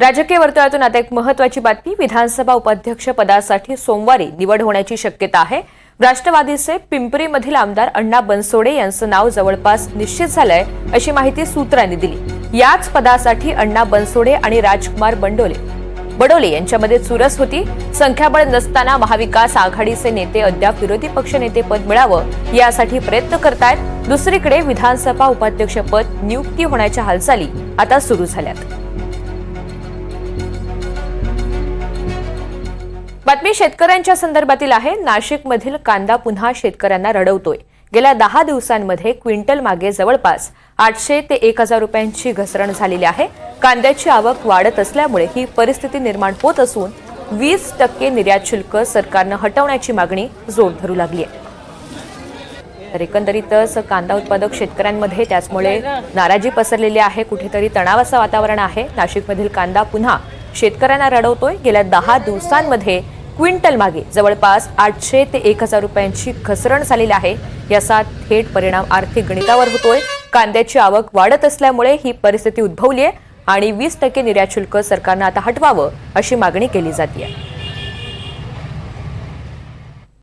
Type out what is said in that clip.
राजकीय वर्तुळातून आता एक महत्वाची बातमी. विधानसभा उपाध्यक्ष पदासाठी सोमवारी निवड होण्याची शक्यता आहे. राष्ट्रवादीचे पिंपरीमधील आमदार अण्णा बनसोडे यांचं नाव जवळपास निश्चित झालंय अशी माहिती सूत्रांनी दिली. याच पदासाठी अण्णा बनसोडे आणि राजकुमार बंडोले. बडोले यांच्यामध्ये चुरस होती. संख्याबळ नसताना महाविकास आघाडीचे नेते अद्याप विरोधी पक्षनेते पद मिळावं यासाठी प्रयत्न करतायत. दुसरीकडे विधानसभा उपाध्यक्षपद नियुक्ती होण्याच्या हालचाली आता सुरू झाल्यात. बातमी शेतकऱ्यांच्या संदर्भातील आहे. नाशिकमधील कांदा पुन्हा शेतकऱ्यांना रडवतोय. गेल्या दहा दिवसांमध्ये क्विंटल मागे जवळपास आठशे ते एक हजार रुपयांची घसरण झालेली आहे. कांद्याची आवक वाढत असल्यामुळे ही परिस्थिती निर्माण होत असून वीस टक्के निर्यात शुल्क सरकारनं हटवण्याची मागणी जोर धरू लागली आहे. तर एकंदरीतच कांदा उत्पादक शेतकऱ्यांमध्ये त्याचमुळे नाराजी पसरलेली आहे. कुठेतरी तणावाचं वातावरण आहे. नाशिकमधील कांदा पुन्हा शेतकऱ्यांना रडवतोय. गेल्या दहा दिवसांमध्ये क्विंटल मागे जवळपास आठशे ते एक हजार रुपयांची घसरण झालेली आहे. याचा थेट परिणाम आर्थिक गणितावर होतोय. कांद्याची आवक वाढत असल्यामुळे ही परिस्थिती उद्भवली आहे आणि वीस टक्के निर्यात शुल्क सरकारनं आता हटवावं अशी मागणी केली जाते